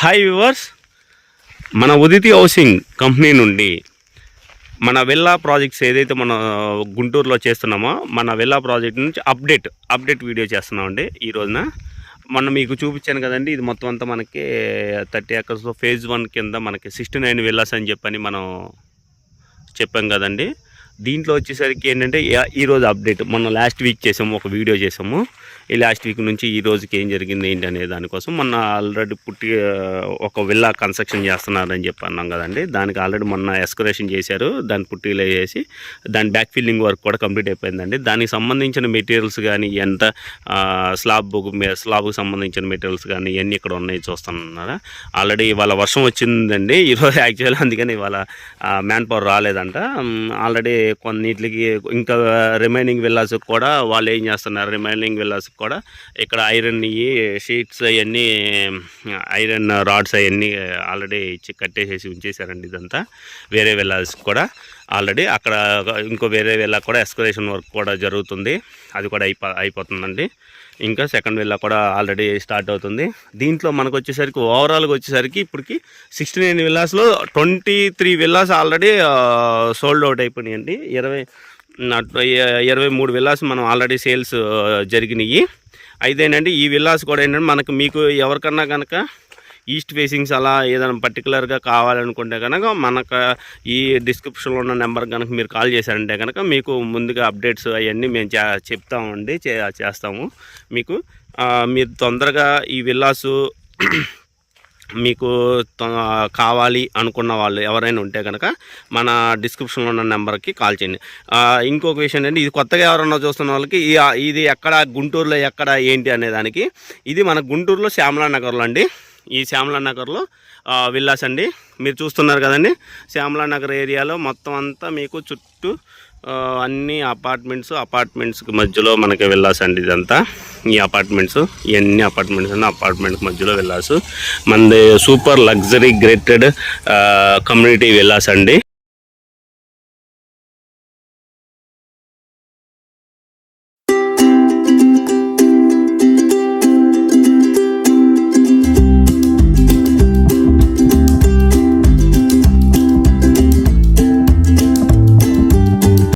Hi viewers మన Uditi housing company నుండి మన వెల్లా ప్రాజెక్ట్స్ ఏదైతే మన గుంటూరులో చేస్తున్నామో మన వెల్లా ప్రాజెక్ట్ నుంచి అప్డేట్ అప్డేట్ వీడియో చేస్తున్నామండి ఈ రోజున. మొన్న మీకు చూపించాను కదండి ఇది మొత్తం అంతా మనకి థర్టీ ఎకర్స్లో ఫేజ్ వన్ కింద మనకి సిక్స్టీ నైన్ విల్లాస్ అని చెప్పని మనం చెప్పాం కదండి. దీంట్లో వచ్చేసరికి ఏంటంటే ఈరోజు అప్డేట్. మొన్న లాస్ట్ వీక్ చేసాము ఒక వీడియో చేసాము. ఈ లాస్ట్ వీక్ నుంచి ఈ రోజుకి ఏం జరిగింది ఏంటి అనే దానికోసం మొన్న ఆల్రెడీ పుట్టి ఒక విల్లా కన్స్ట్రక్షన్ చేస్తున్నారని చెప్పి అన్నాం కదండి. దానికి ఆల్రెడీ మొన్న ఎస్కరేషన్ చేశారు దాని పుట్టిలో చేసి దాని బ్యాక్ ఫిల్లింగ్ వర్క్ కూడా కంప్లీట్ అయిపోయిందండి. దానికి సంబంధించిన మెటీరియల్స్ కానీ ఎంత స్లాబ్ స్లాబ్కి సంబంధించిన మెటీరియల్స్ కానీ ఇవన్నీ ఇక్కడ ఉన్నాయి చూస్తున్నారా ఆల్రెడీ ఇవాళ వర్షం వచ్చిందండి. ఈరోజు యాక్చువల్ అందుకని ఇవాళ మ్యాన్ పవర్ రాలేదంట. ఆల్రెడీ కొన్నిటికి ఇంకా రిమైనింగ్ విల్లాస్కి కూడా వాళ్ళు ఏం చేస్తున్నారు? రిమైనింగ్ విల్లాస్కి కూడా ఇక్కడ ఐరన్ షీట్స్ అవన్నీ ఐరన్ రాడ్స్ అవన్నీ ఆల్రెడీ ఇచ్చి కట్టేసేసి ఉంచేశారండి ఇదంతా. వేరే విల్లాస్కి కూడా ఆల్రెడీ అక్కడ ఇంకో వేరే విల్లా కూడా ఎస్కరేషన్ వర్క్ కూడా జరుగుతుంది. అది కూడా అయిపో అయిపోతుందండి. ఇంకా సెకండ్ విల్లా కూడా ఆల్రెడీ స్టార్ట్ అవుతుంది. దీంట్లో మనకు వచ్చేసరికి ఓవరాల్గా వచ్చేసరికి ఇప్పటికి sixty nine విల్లాస్లో twenty three villas already sold out అయిపోయినాయండి. ఇరవై ఇరవై మూడు విల్లాస్ మనం ఆల్రెడీ సేల్స్ జరిగినాయి. అయితేనండి ఈ విల్లాస్ కూడా ఏంటంటే మనకు మీకు ఎవరికన్నా కనుక ఈస్ట్ ఫేసింగ్స్ అలా ఏదైనా పర్టికులర్గా కావాలనుకుంటే కనుక మనకు ఈ డిస్క్రిప్షన్లో ఉన్న నెంబర్ కనుక మీరు కాల్ చేశారంటే కనుక మీకు ముందుగా అప్డేట్స్ అవన్నీ మేము చే చెప్తామండి చే చేస్తాము. మీకు మీరు తొందరగా ఈ విల్లాసు మీకు తొ- కావాలి అనుకున్న వాళ్ళు ఎవరైనా ఉంటే కనుక మన డిస్క్రిప్షన్లో ఉన్న నెంబర్కి కాల్ చేయండి. ఇంకొక విషయం ఏంటంటే ఇది కొత్తగా ఎవరన్నా చూస్తున్న వాళ్ళకి ఇది ఎక్కడ గుంటూరులో ఎక్కడ ఏంటి అనే దానికి ఇది మన గుంటూరులో శ్యామలా నగర్లో అండి. ఈ శ్యామలా నగర్లో విల్లాస్ అండి. మీరు చూస్తున్నారు కదండి శ్యామలా నగర్ ఏరియాలో మొత్తం అంతా మీకు చుట్టూ అన్ని అపార్ట్మెంట్స్ అపార్ట్మెంట్స్కి మధ్యలో మనకి వెళ్ళాస్ అండి ఇదంతా. ఈ అపార్ట్మెంట్స్ ఇవన్నీ అపార్ట్మెంట్స్ అన్న అపార్ట్మెంట్ మధ్యలో వెళ్ళాసు మనది super luxury gated community villas అండి.